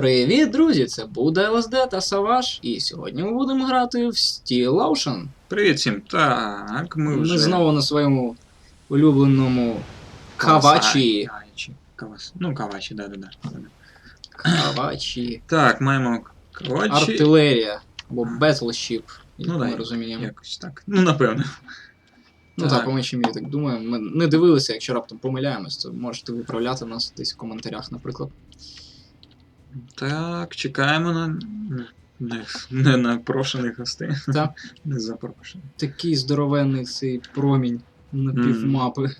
Привіт, друзі! Це буде ЛСД та Саваш, і сьогодні ми будемо грати в Steel Ocean. Привіт всім. Так, ми Ми, знову на своєму улюбленому Кавачі. Кавачі. Кавас... Ну, кавачі, да-да-да. Кавачі. Так, маємо кавачі. Артилерія або Battleship, як Ну, да, ми розуміємо. Якось так. Ну, напевно. Ну так, так. по меншій мірі так думаємо. Ми не дивилися, якщо раптом помиляємось, то можете виправляти нас десь в коментарях, наприклад. Так, чекаємо на не, не гостей. Так. Не запрошених. Такий здоровенний цей промінь на півмапи.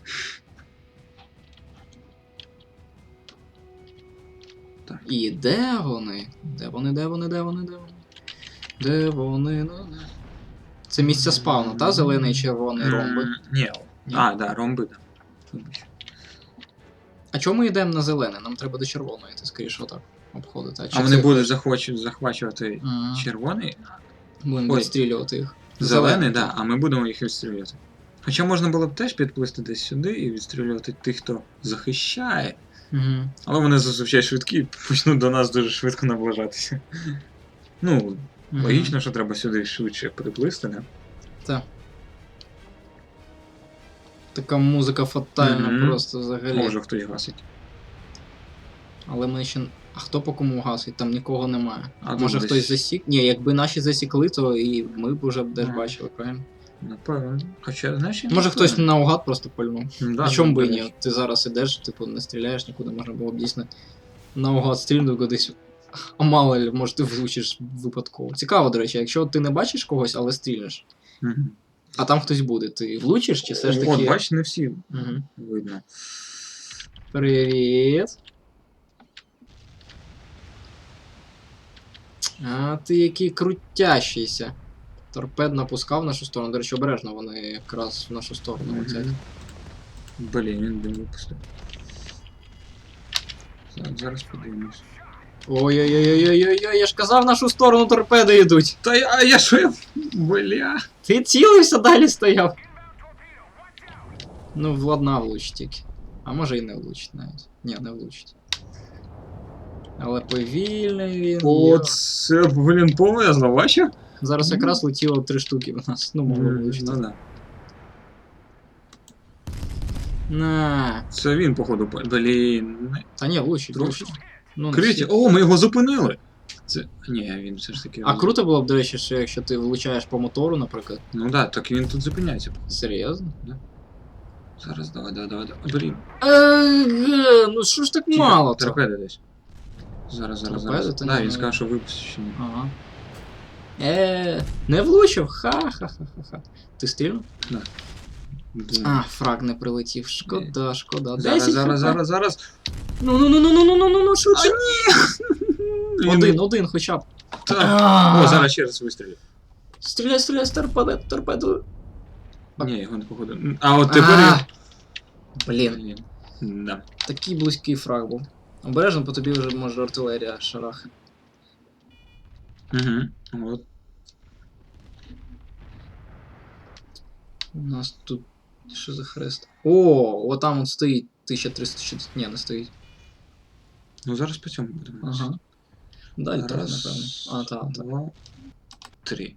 Так. І де вони? Де вони, де вони, де вони, де вони? Де вони? Ну, де? Це місця спавну, та? Зелений червоний ромби. Ні. А, да, ромби, да. А чому ми йдемо на зелене? Нам треба до червоної, ти скоріше отак обходити. А вони це- будуть захвачувати, захвачувати Ага. червоний, Будемо відстрілювати їх. Зелений, да, а ми будемо їх відстрілювати. Хоча можна було б теж підплисти десь сюди і відстрілювати тих, хто захищає. Угу. Але вони зазвичай швидкі і почнуть до нас дуже швидко наближатися. Ну, логічно, що треба сюди швидше приплисти, не? Так. Така музика фатальна Мгм. просто взагалі. Може хтось гасить. Але ми ще. А хто по кому гасить? Там нікого немає. А Може десь- хтось засік? Ні, якби наші засікли, то і ми б вже б десь бачили, правильно? Напевно. Хоча, знаєш, я не Може хтось впевнений. наугад просто пальнув. Да, а чому би і ні? Ти зараз ідеш, типу, не стріляєш нікуди, можна було б дійсно наугад стрільнув кудись. А мало ли, може ти влучиш випадково. Цікаво, до речі, якщо ти не бачиш когось, але стрільнеш, Мгм. а там хтось буде, ти влучиш чи все ж таки. От, бач, не всі Угу. видно. Привіт. А ти який крутящийся. Торпед напускав в нашу сторону. До речі, обережно вони якраз в нашу сторону Мгм. летять. Блін, він дим випустив. Зараз подивимось. Ой-ой-ой-ой-ой-ой, я ж казав, в нашу сторону торпеди йдуть. Та я, я що. Бля. Ти цілився далі стояв. Ну, владна влучить тільки. А може і не влучить навіть. Ні, не влучить. Але повільний він. О, йо. це, блін, повезло, бачив? Зараз якраз летіло три штуки в нас. Ну, могло влучити. Ну, да. На. Це він, походу, по- блін. не- Та ні, влучить, Трошки. влучить. Ну, не Криті. всі. О, ми його зупинили. Це. Ні, він все ж таки. А круто було б, до речі, що якщо ти влучаєш по мотору, наприклад. Ну да, так він тут зупиняється. Серйозно? Зараз, давай, давай, давай. давай. Блін. Еге, ну що ж так мало то? Торпеди десь. Зараз, зараз, зараз. Та Да, ні, він ну, сказав, що випущені. Ага. Е, не влучив? Ха-ха-ха-ха-ха. Ти стрільнув? А, фраг не прилетів. Шкода, шкода. Зараз, 10 зараз, зараз, зараз. Ну ну ну ну ну ну ну ну ну швидше. Він- Один, один хоча б. Так. О, зараз ще раз вистрілю. Стріляй, стріляй, з торпеди, торпеду. Ні, його не походу. А от тепер. А, Блін. Да. такий близький фраг був. Обережно, по тобі вже може артилерія шарах. Угу. От. У нас тут. Що за хрест? О, от там от стоїть 1360. Ні, не стоїть. Ну зараз по цьому будемо. Ага. Далі трохи, Раз, напевно. А, так, так. Два. Три.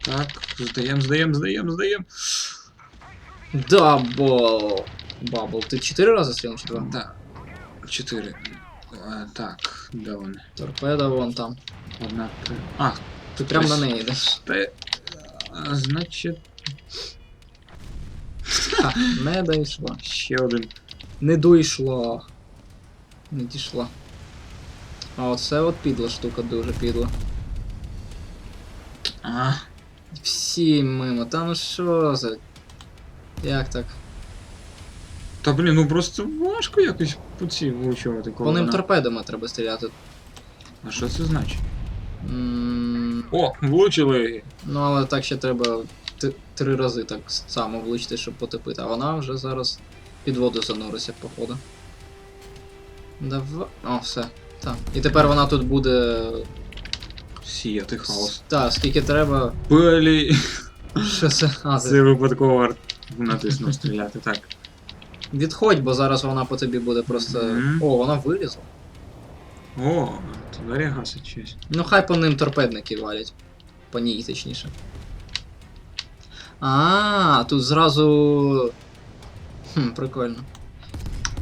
Так, здаємо, здаємо, здаємо, здаємо. Дабл. Бабл. Ти 4 рази стріляв чи 2? Да. Чотири. А, так, де вони? Торпеда вон там. Одна, три. А, Ти прям на Ось. неї йдеш. та... а, значить, Ха, не дійшла. ще один. Не дійшла. Не дійшла. А оце от підла штука дуже підла. А, Всі мимо. Та ну що за. Як так? Та блін, ну просто важко якось по цій влучувати, По ним торпедами треба стріляти. А що це значить? М, О, влучили! Ну, але так ще треба т- три рази так само влучити, щоб потопити. А вона вже зараз під воду зануриться, походу. Давай. О, все. Так. І тепер вона тут буде. Сіяти хаос. Так, скільки треба. Блін, Що це? А, це випадково натиснув стріляти, так. Відходь, бо зараз вона по тобі буде просто. Мгм. О, вона вилізла. О, туди гасить щось. Ну, хай по ним торпедники валять. По ній, точніше. А, тут зразу. Хм, прикольно.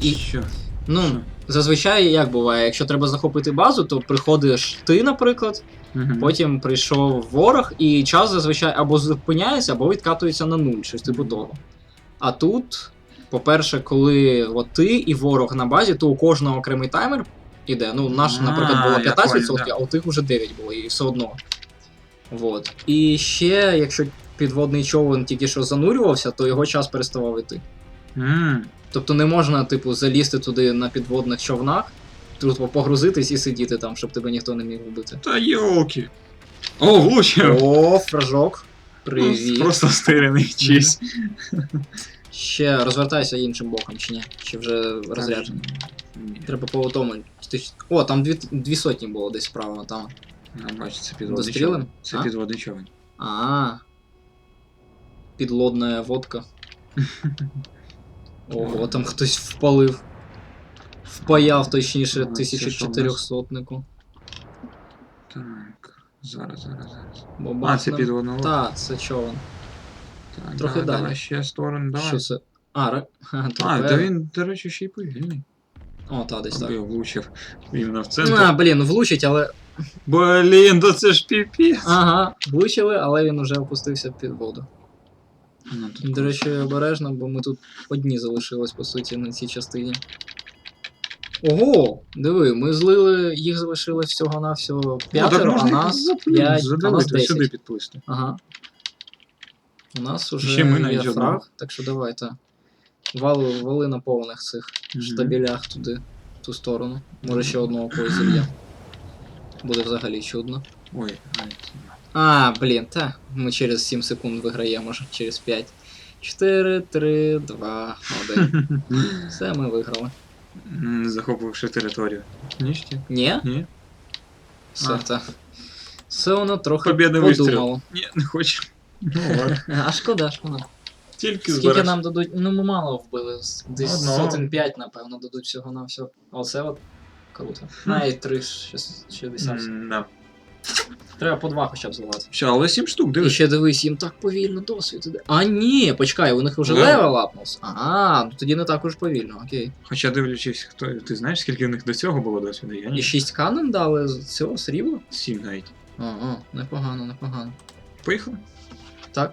І, Що? ну, зазвичай як буває, якщо треба захопити базу, то приходиш ти, наприклад, Мгм. потім прийшов ворог, і час зазвичай або зупиняється, або відкатується на нуль, щось типу того. А тут, по-перше, коли от ти і ворог на базі, то у кожного окремий таймер іде. Ну, наш, наприклад, було 15%, понял, да. а у тих уже 9 було, і все одно. Вот. І ще, якщо підводний човен тільки що занурювався, то його час переставав іти. Тобто не можна, типу, залізти туди на підводних човнах, тут погрузитись і сидіти там, щоб тебе ніхто не міг вбити. Та йолки. О, влучив! О, фражок. Ну, Привіт. Просто стирений чийсь. Ще розвертайся іншим боком, чи ні? Чи вже розряджений? Треба по тому. О, там дві, дві сотні було десь справа, там. А, бачу, це підводний човен. Це А? підводний човен. А. Підлодна водка. Ого, там хтось впалив. Впаяв, точніше, Ага, це що в нас? 1400-нику. Так. Зараз, зараз, зараз. А, це підводний човен. Та, це човен. Так, трохи давай, далі. Ще сторону, давай. Що це? А, ре... А, та він, до речі, ще й повільний. О, та, десь Аби так. влучив іменно в центр. А, блін, влучить, але. Блін, да це ж піпець. Ага, влучили, але він уже опустився під воду. Ну, тут До речі, обережно, бо ми тут одні залишились, по суті, на цій частині. Ого! Диви, ми злили, їх залишилось всього на всього Ну, п'ятеро, а нас 5, а нас задавити, 10. сюди підплисти. Ага. У нас уже Ще ми є навіть фраг, одного. так що давайте. Вали, вали на повних цих штабелях туди, в ту сторону. Може ще одного когось зільє. Буде взагалі чудно. Ой, ай, А, блін, та. Ми через 7 секунд виграємо, може, через 5. 4, 3, 2, 1. Все, ми виграли. М, захопивши територію. Ніштяк? Ні? Ні? Все, А. та. Все воно трохи Побєдний вистріл. подумало. Ні, не хочу. Ну ладно. А шкода, шкода. Тільки Скільки зараз. нам дадуть? Ну, ми мало вбили. Десь Одного. сотень 5, напевно, дадуть всього на все. А оце от круто. Навіть 3 60. М, Да. Треба по 2 хоча б зливати. Все, але 7 штук, І дивись. ще дивись, їм так повільно досвід іде. А ні, почекай, у них вже Левел. левел апнувся. А, ну тоді не так уж повільно, окей. Хоча дивлячись, хто. Ти знаєш, скільки в них до цього було досвіду? Я І ні. 6 канон дали з цього срібла? 7 навіть. Ага, непогано, непогано. Поїхали? Так.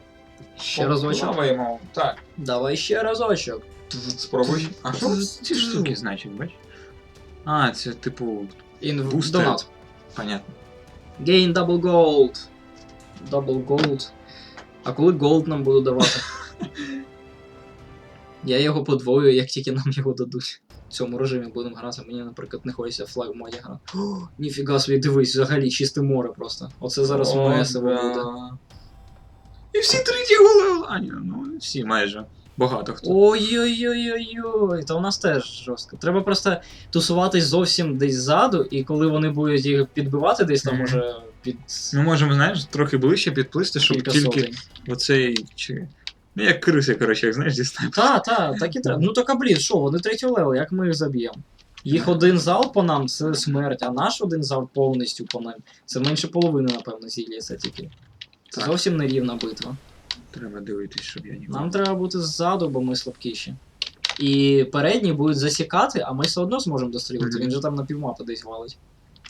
Ще разочок. Плаваємо. Так. Давай ще разочок. Спробуй. А що ці штуки значать, бач? А, це типу. Інв... Бустер. Донат. Понятно. Gain double gold. Double gold. А коли gold нам будуть давати? Я його подвою, як тільки нам його дадуть. В цьому режимі будемо грати. Мені, наприклад, не хочеться в флаг моді грати. О, ніфіга собі, дивись, взагалі чисте море просто. Оце зараз О, моє село да. буде. І всі треті голи. А, ні, ну всі майже. Багато хто. Ой-ой-ой-ой-ой, та у нас теж жорстко. Треба просто тусуватись зовсім десь ззаду, і коли вони будуть їх підбивати десь там може під Ми можемо, знаєш, трохи ближче підплисти, щоб кілька тільки сотень. оцей. Чи... Ну, як криси, коротше, як знаєш, снайпера. Та, та, так і треба. Ну так а блін, що, вони третій левел, як ми їх заб'ємо? Їх один залп по нам це смерть, а наш один залп повністю по нам. Це менше половини, напевно, зілля тільки. Це Так. зовсім не рівна битва. Треба дивитись, щоб я ніколи. Нам треба бути ззаду, бо ми слабкіші. І передні будуть засікати, а ми все одно зможемо дострілити. Мгм. Він же там на півмапи десь валить.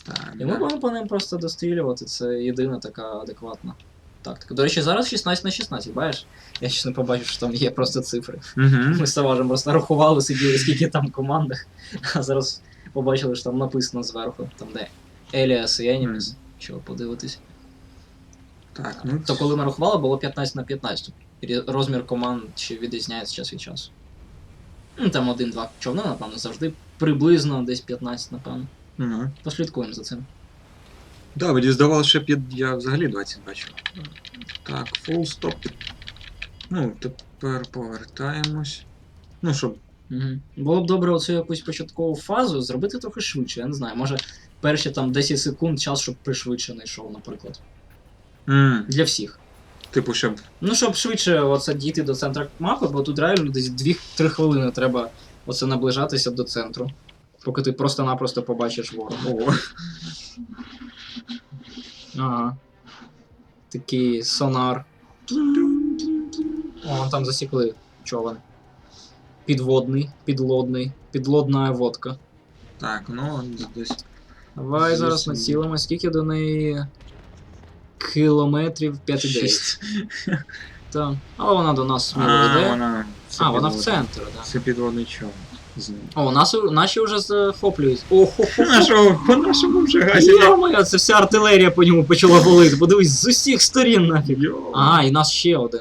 Так, І ми да. будемо по ним просто дострілювати. Це єдина така адекватна тактика. До речі, зараз 16 на 16, бачиш? Я ще не побачив, що там є просто цифри. Ми з Саважем просто рахували, сиділи, скільки там командах, а зараз побачили, що там написано зверху, там де Еліас і Еніміс. Чого подивитись. Так, ну. То коли ми рахували, було 15 на 15. Розмір команд ще відрізняється час від часу. Ну, там один-два човни, напевно, завжди приблизно десь 15, напевно. Ага. Послідкуємо за цим. Да, мені здавалося, що під... я взагалі 20 бачив. Так, фул стоп. Ну, тепер повертаємось. Ну, щоб. Угу. Було б добре оцю якусь початкову фазу зробити трохи швидше, я не знаю. Може, перші там 10 секунд час, щоб пришвидшений йшов, наприклад. М Для всіх. Типу, щоб. Ну, щоб швидше оце дійти до центру мапи, бо тут реально десь 2-3 хвилини треба оце наближатися до центру. Поки ти просто-напросто побачиш ворога. Ага. Такий сонар. О, там засікли човен. Підводний, підлодний, підлодна водка. так, ну десь. Давай зараз націлимо, скільки до неї кілометрів 5,9. Шість. Так. Але вона до нас сміло А, йде. вона. це А, вона в підводний- центр, так. Це підводний човен. з ним. О, нас, наші вже захоплюють. Охо. Нашого, по нашому вже гасять. Йо-моє, це вся артилерія по ньому почала валити. Подивись, з усіх сторін нафіг. Йо. А, і нас ще один.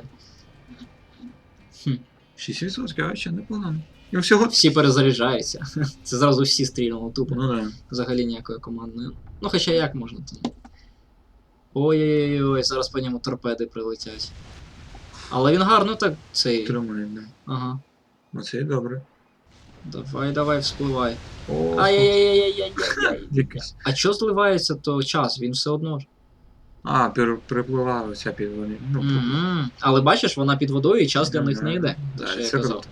6%, а ще непогано. І всього. Всі перезаряджаються. Це зразу всі стрільнули тупо. Ну да. Взагалі ніякої командної. Ну, хоча як можна там. Ой-ой-ой, зараз по ньому торпеди прилетять. Але він гарно так цей. Тримає, да. Ага. Оце і добре. Давай, давай, вспливай. Ай-яй-яй-яй-яй-яй. А що зливається, то час, він все одно ж. А, припливала оця підводна. Ну, Мгм. Але бачиш, вона під водою і час для них не йде. Да, це круто.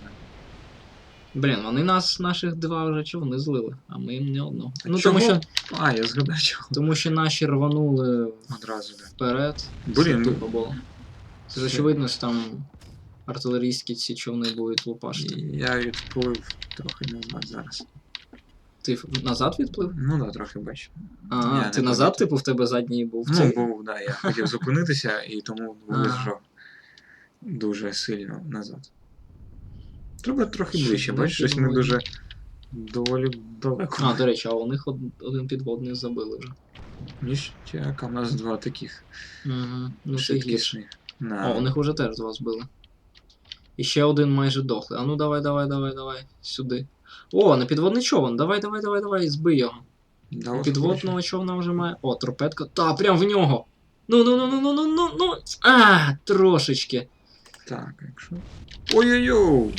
Блін, вони нас, наших два вже човни злили, а ми їм не одного. А Ну чого? тому що, А, я згадав чого. тому що наші рванули Одразу, да. вперед. Блін, Це тупо було. Це ж очевидно, що там артилерійські ці човни будуть лупашити. Я відплив трохи назад зараз. Ти ф- назад відплив? Ну да, трохи бачу. А, Я ти назад, помітив. типу, в тебе задній був. Ну, цей? був, да, я хотів зупинитися і тому виїжджав дуже сильно назад. Треба трохи ближче, бачиш, щось ми дуже доволі далеко. А, до речі, а у них од- один підводний забили вже. Ніштяк, а в нас два таких Угу. Ну це гірше. На. О, у них уже теж два збили. І ще один майже дохлий. А ну давай, давай, давай, давай. Сюди. О, на підводний човен. Давай, давай, давай, давай, збий його. Да, підводного човна вже має. О, торпедка. Та, прям в нього. Ну, ну, ну, ну, ну, ну, ну, ну. А, трошечки. Так, якщо. Ой-ой-ой!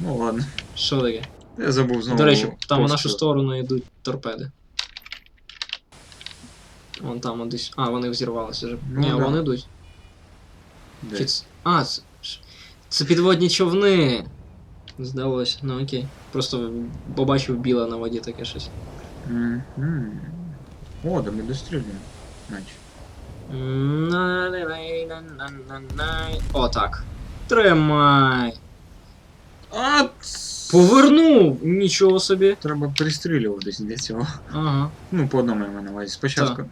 Ну ладно. Що таке? Я забув знову. До речі, там в нашу сторону йдуть торпеди. Вон там десь. А, вони взірвалися вже. Ну, Ні, да. вони йдуть. Чи ц- А, це, це підводні човни. Здалося, ну окей. Просто побачив біле на воді таке щось. Мгм. О, да ми дострілюємо. Наче. О, так. Тримай. А! Повернув! Нічого собі. Треба пристрілюватись для цього. Ага. Ну, по одному я маю на увазі. Спочатку.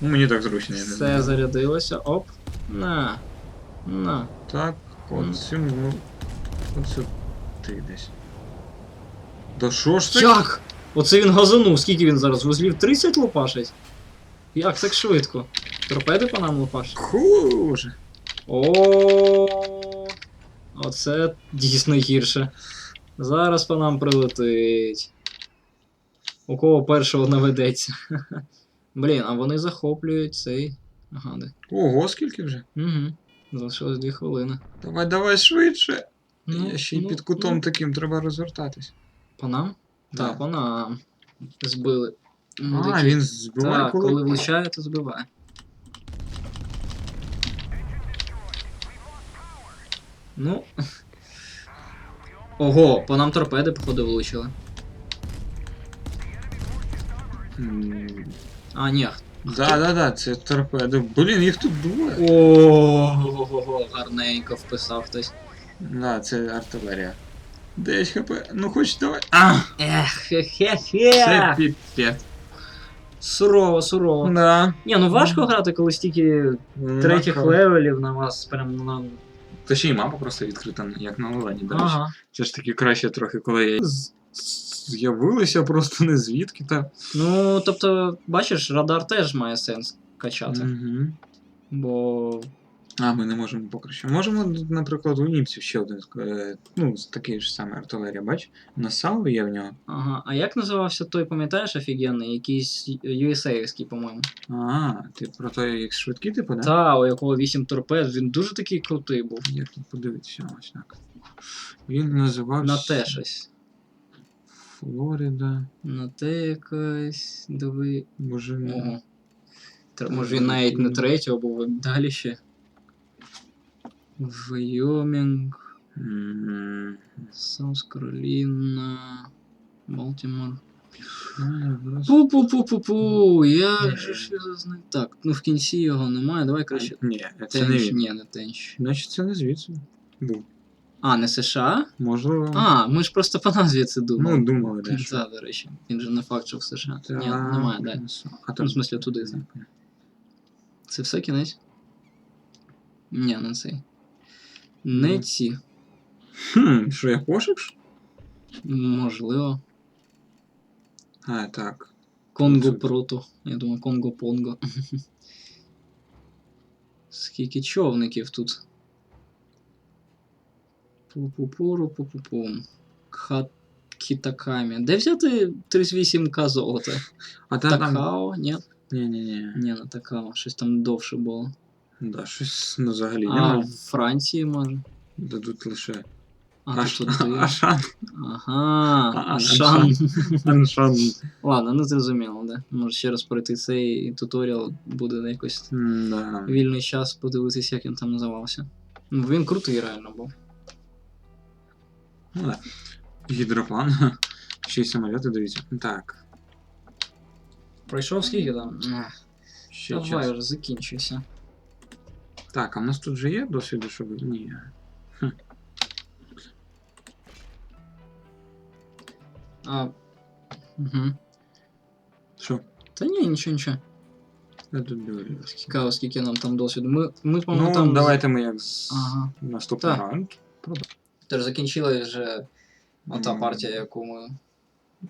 Ну, мені так зручно, я не Все знаю. зарядилося. Оп. На. На. Так, от цю, ну. От сюди десь. Да що ж ти? Як? Оце він газанув. Скільки він зараз? Вузлів 30 лупашить? Як так швидко? Торпеди по нам лупашать? Хуже. О, оце дійсно гірше. Зараз по нам прилетить. У кого першого наведеться. Блін, а вони захоплюють цей. Ага, де. Ого, скільки вже? Угу. Залишилось 2 хвилини. Давай, давай швидше. Ну, я ще й ну, під кутом ну. таким треба розвертатись. По нам? Да. Так, по нам. Збили. А, він збиває Так, коли влучає, то збиває. Ну. Ого, по нам торпеди, походу, влучили. А, ні. Да, да, да, це торпеди. Блін, їх тут двоє. О, гарненько вписав хтось. Да, це артилерія. 10 хп. Ну хоч давай. А, ех, хе-хе-хе. Це піпець. Сурово, сурово. Да. Ні, ну важко грати, коли стільки третіх левелів на вас прям на. Та ще й мапа просто відкрита, як на Лелені, до речі. Ага. Це ж таки краще трохи, коли я з'явилися просто не звідки та. Ну, тобто, бачиш, радар теж має сенс качати. Угу. Бо. А, ми не можемо покраще. Можемо, наприклад, у німців ще один, е, ну, такий ж самий артилерія, бач? На сал є в нього. Ага. А як називався той, пам'ятаєш, офігенний? Якийсь USA-ський, по-моєму. А, ти про той, як швидкий, типу, да? Та, у якого 8 торпед, він дуже такий крутий був. Як тут подивитися, ось так. Він називався. На те щось. Флорида. На те якось. Диви. Боже мій. Ого. Може він навіть не третього а далі ще. Вайомінг, М, Саус Кароліна. Балтімор. Ну, Пу-пу-пу-пу-пу. Як же ж його знайти? Так, ну в кінці його немає, давай краще. Ні, це не Тенч, він. ні, не Тенч. Значить, це не звідси. Був. А, не США? Можливо. А, ми ж просто по назві це думали. ну, думали, да. що. Так, до речі. Він же не факт, що в США. Ні, немає, далі. А Ну, в смислі, туди. Це все кінець? Ні, не цей. Не Ну. ці. Хм, що я пошук? ж? Можливо. А, так. Конго Це- прото. Я думаю, Конго Понго. Скільки човників тут. Пу-пу-пуру, пу-пу-пум. Хат Кітакамі. Де взяти 38к золота? А та, там. Такао? Ні. Ні-ні-ні. Ні, не Такао. Щось там довше було. Да, щось ну, взагалі А, немає. в Франції може. Дадуть лише. А, Аш- тут туди. Ашан. Ага, А, Ашан. Аншан. Ладно, не зрозуміло, да. Може ще раз пройти цей туторіал, буде якось Да. вільний час подивитися, як він там називався. Ну, він крутий реально був. Ну, да. Гідроплан. Ще й самоліти, дивіться. Так. Пройшов скільки там? Ех, Ще Давай час. вже закінчуйся. Так, а в нас тут же є досвіду, щоб. Ні. А. Угу. Що? Та ні, нічого, нічого. Я тут дивлюсь. Цікаво, скільки нам там досвіду. Ми, ми по-моєму, Ну, там. давайте ми як з... Ага. наступний Так. раунд. Тож закінчила вже ота М. партія, яку ми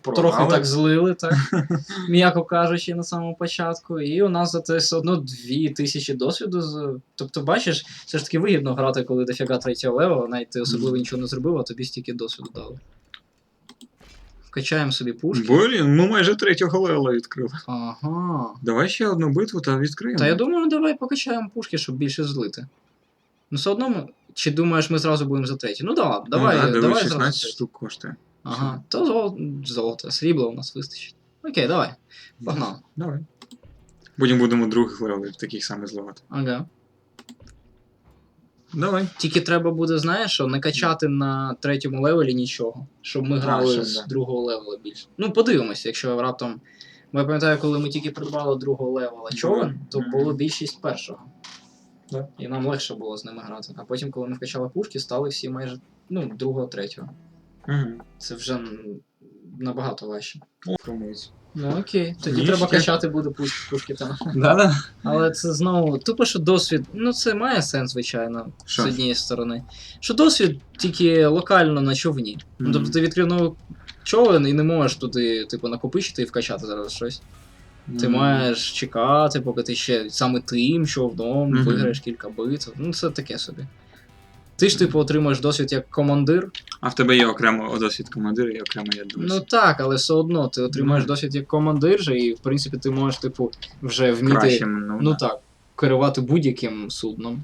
Програли. трохи так злили, так, м'яко кажучи, на самому початку. І у нас зате все одно 2000 досвіду. з- Тобто, бачиш, все ж таки вигідно грати, коли дофіга третього левела, навіть ти особливо нічого не зробив, а тобі стільки досвіду дали. Вкачаємо собі пушки. Блін, ми майже третього левела відкрили. Ага. Давай ще одну битву та відкриємо. Та я думаю, давай покачаємо пушки, щоб більше злити. Ну, все одно ми. Чи думаєш, ми зразу будемо за третій? Ну да, давай, ну, да, давай дивись, 16 третій. штук коштує. Ага, то золото, золото, срібла у нас вистачить. Окей, давай. Погнали. Давай. Потім будемо других левелів таких самих зливати. Ага. Давай. Тільки треба буде, знаєш, що не качати на третьому левелі нічого, щоб ми А, грали щоб, з да. другого левела більше. Ну, подивимося, якщо раптом. Бо я пам'ятаю, коли ми тільки придбали другого левела човен, то Мгм. було більшість першого. Да. І нам легше було з ними грати. А потім, коли ми вкачали пушки, стали всі майже ну, другого, третього. Угу. Це вже м, набагато важче. Промовці. Ну окей, тоді Ні, треба ще. качати буде пуш- пушки там. Да-да. Але це знову, тупо, що досвід, ну це має сенс, звичайно, Що? з однієї сторони. Що досвід тільки локально на човні. Ну, Мгм. тобто ти відкрив новий човен і не можеш туди, типу, накопичити і вкачати зараз щось. Ти маєш чекати, поки ти ще саме тим човном Мгм. виграєш кілька битв. Ну, це таке собі. Ти ж, типу, отримуєш досвід як командир. А в тебе є окремо досвід командира і окремо я Ну так, але все одно ти отримаєш Ну. досвід як командир, же, і в принципі ти можеш, типу, вже вміти. Кращим, ну, Ну так, керувати будь-яким судном.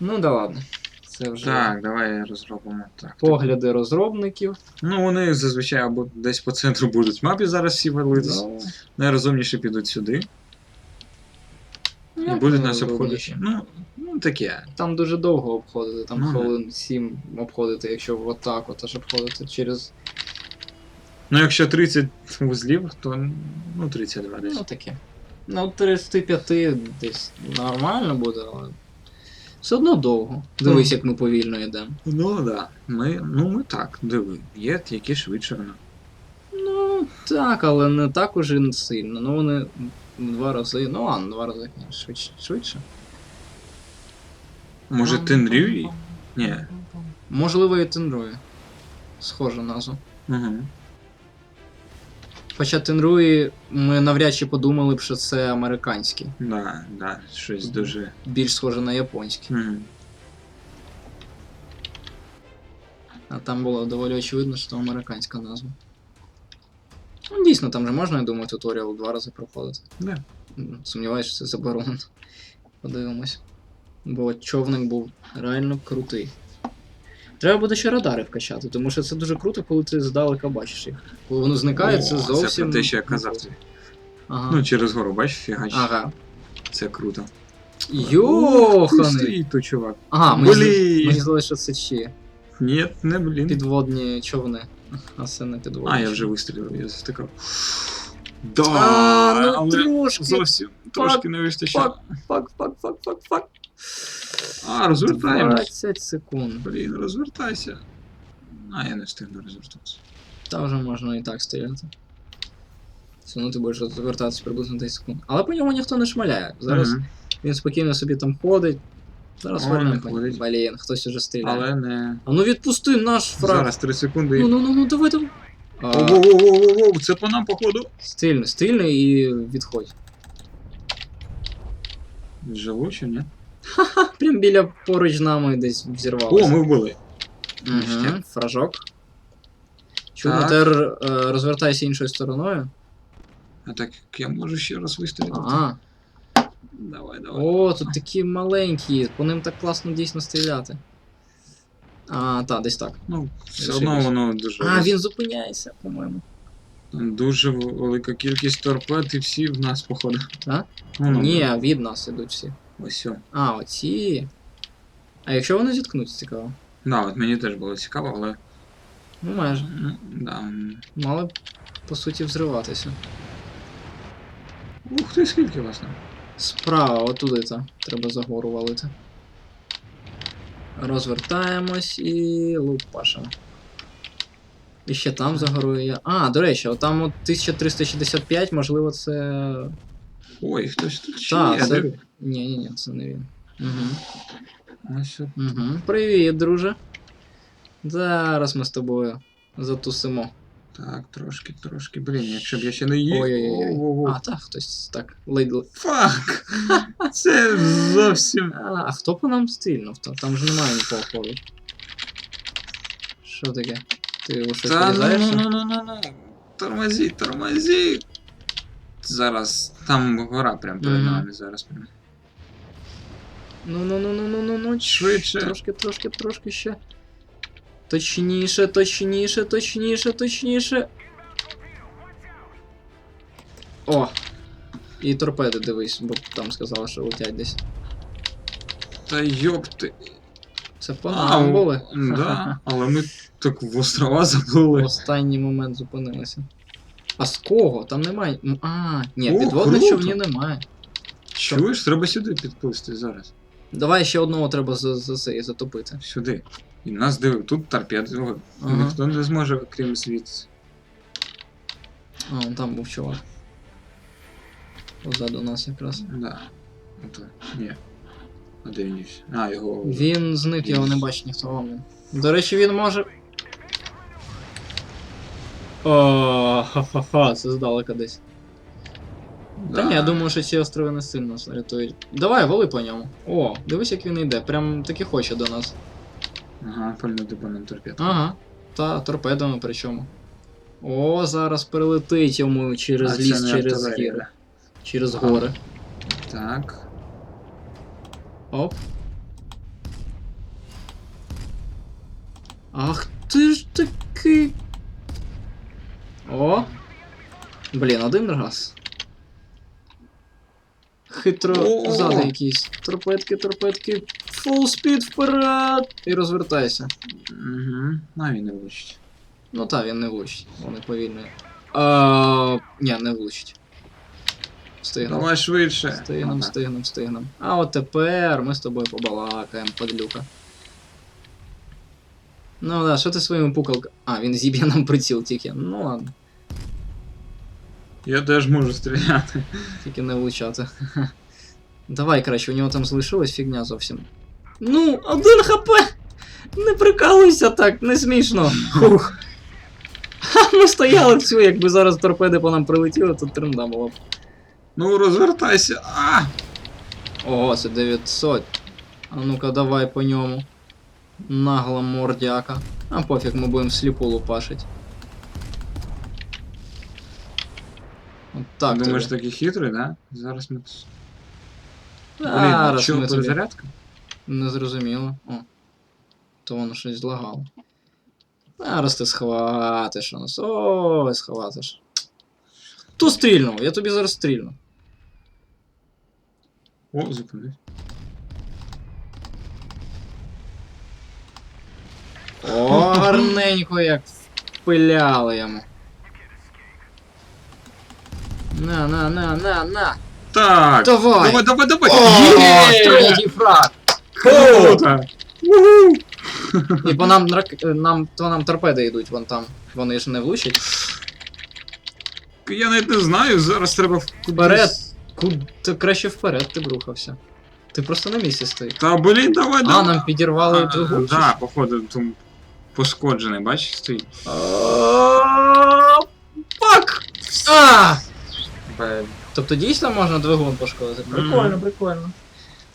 Ну да ладно. Це вже Так, давай розробимо так. погляди розробників. Ну, вони зазвичай або десь по центру будуть в мапі зараз всі валитись. Ну, Найрозумніші підуть сюди і як будуть нас обходити. Ну, ну таке. Там дуже довго обходити, там Ну, да. хвилин 7 обходити, якщо отак от аж обходити через. Ну, якщо 30 вузлів, то ну 32 десь. Ну таке. Ну, 35 десь нормально буде, але. Все одно довго. Дивись, як ми повільно йдемо. Ну так. Да. Ми, ну ми так, диви. Є які швидше вона. Ну, так, але не так уже сильно. Ну вони в два рази. Ну ладно, два рази швидше. швидше. Може Тенрюй? Ні. Можливо, і Тенруї. Схожа назва. Угу. Хоча Тенруї ми навряд чи подумали б, що це американський. Да, да, щось дуже. Більш схоже на японський. Угу. А там було доволі очевидно, що це американська назва. Ну, дійсно, там же можна, я думаю, туторіал два рази проходити. Да. М, Сумніваюся, що це заборонено. Подивимось. Бо човник був реально крутий. Треба буде ще радари вкачати, тому що це дуже круто, коли ти здалека бачиш їх. Коли воно зникає, це зовсім. Це про те, що я казав тобі. Ага. Ну, через гору, бачиш, фігач. ага. Це круто. Йоханий! Стоїть тут, чувак. Ага, мені здалося, що це ще. Ні, не блін. Підводні човни. А це не підводні. А, я вже вистрілив, я завтикав. Да, А, ну але трошки. зовсім трошки не вистачало. Фак, фак, фак, фак, фак. А, розвертаємось. 20 секунд. Блін, розвертайся. А, я не встигну розвертатися. Та вже можна і так стріляти. Все одно ти будеш розвертатися приблизно 10 секунд. Але по ньому ніхто не шмаляє. Зараз Мгм. він спокійно собі там ходить. Зараз вольно не ходить. Блін, хтось уже стріляє. Але не. А ну відпусти наш фраг. Зараз 3 секунди. Ну ну ну ну давай давай. А, Воу-воу-воу-воу, це по нам, походу. стильно, стильно і відходь. Живу чи ні? Ха, прям біля поруч нами десь взірвалося. О, ми вбили. Угу, фражок. Чудно, Так. тепер е, розвертайся іншою стороною. А так я можу ще раз вистрілити. Ага. Давай, давай. О, тут такі маленькі, по ним так класно дійсно стріляти. А, так, десь так. Ну, все одно воно дуже. А, він зупиняється, по-моєму. Дуже велика кількість торпед і всі в нас, походу. А? Ну, ну, Ні, від нас ідуть всі. Ось о. А, оці. А якщо вони зіткнуться, цікаво. Да, от мені теж було цікаво, але. Ну, майже. ну, Да. м. Мали б, по суті, взриватися. Ух ти, скільки вас там? Справа, отуди то треба за гору валити. Розвертаємось і лупашимо. І ще там за горою є. А, до речі, отам от 1365, можливо, це. Ой, хтось тут ще Так, є. це. Ні, ні, ні, це не він. Угу. Ось от. Угу. Привіт, друже. Зараз ми з тобою затусимо. Так, трошки, трошки. Блін, якщо б я ще не їв. Ой-ой-ой. А, так, хтось так. Ледь. Фак! Це зовсім. А, а хто по нам стрільнув? Та Там же немає нікого ходу. Що таке? Ти його щось Та ну вирізаєш? ну ну ну ну. Тормозі, тормозі. Зараз. Там гора прям перед Мгм. нами зараз. прям. Ну ну ну ну ну ну ну Швидше. Трошки, трошки, трошки ще. Точніше, точніше, точніше, точніше. О! І торпеди дивись, бо там сказали, що летять десь. Та йопти. Це по А, були. Да, але ми так в острова В забули. останній момент зупинилися. А з кого? Там немає. А, ні, О, підводних круто. човнів немає. Чуєш, треба сюди підплисти зараз. Давай ще одного треба за, за це затопити. Сюди. І нас дивив, тут торпеди. О, Ага. Ніхто не зможе, крім звідси. А, вон там був чувак. Позаду нас якраз. Да. Ото. Ні. А де він? А, його. Він зник, його не бачить ніхто. Вон він. До речі, він може. О, ха-ха-ха, це здалека десь. Та ні, я думаю, що ці острови не сильно рятують. Давай, вали по ньому. О, дивись, як він йде. Прям таки хоче до нас. Ага, пальнути по нам торпед. Ага. Та торпедами причому. О, зараз перелетить йому через А ліс, через гіри. Через Ага. гори. Так. Оп. Ах ти ж таки. О. Блін, один раз. Хитро О! ззаду якісь. Торпедки, торпедки. Фул спід вперед! І розвертайся. Угу. А він не влучить. Ну та, він не влучить, вони повільні. А, ні, не влучить. Встигнем. Давай швидше. Встигнем, встигнем, встигнем. А от тепер ми з тобою побалакаємо, подлюка. Ну да, що ти своїми пукалками. А, він зіб'є нам приціл тільки. Ну ладно, Я теж можу стріляти. тільки не влучати. Давай краще, у нього там залишилась фігня зовсім. Ну, один хп! Не прикалуйся так, не смішно. Хух. Ха, ми стояли всю, якби зараз торпеди по нам прилетіли, то тренда була б. Ну, розвертайся. А! Ого, це 900. А ну-ка, давай по ньому. Нагла мордяка. А пофіг, ми будемо сліпу лупашить. От так. Думаєш, такий хитрий, да? Зараз ми. Блін, Зараз що, ми тобі... перезарядка? Не зрозуміло. О. То воно щось злагало. Зараз ти схватиш у нас. Ой, схватиш. Ту стрільнув, я тобі зараз стрільну. О, зупинись. О, гарненько як впиляли йому. На, на, на, на, на. Так. Давай. Давай, давай, давай. О, Є! третій фраг. Круто! Уху! І по нам, рак- нам, то нам торпеди йдуть вон там. Вони ж не влучать. Я навіть не знаю, зараз треба Вперед. Куди ти краще вперед ти б рухався. Ти просто на місці стоїш. Та блін, давай, А, давай. нам підірвали А, другу. Да, походу, там пошкоджений, бачиш, стоїть. Фак! А! Бе- Тобто дійсно можна двигун пошкодити. Прикольно, прикольно.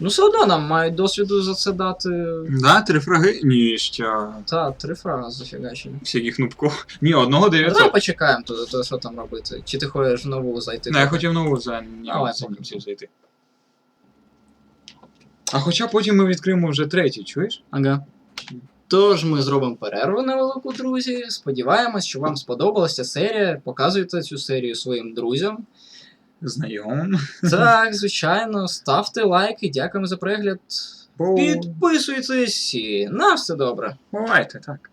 Ну, все одно нам мають досвіду за це дати. Да, три фраги? Ні, ще. Та, три фраги зафігачені. Всяких нубков. Ні, одного Давай 900. почекаємо тут, то що там робити. Чи ти хочеш нову зайти? Не, я хотів нову Давай, зайти. А хоча потім ми відкриємо вже третій, чуєш? Ага. Тож ми зробимо перерву невелику, друзі. Сподіваємось, що вам сподобалася серія. Показуйте цю серію своїм друзям. Знайомим. Так, звичайно, ставте лайки, дякуємо за перегляд. Бо- Підписуйтесь і на все добре. Бувайте, так.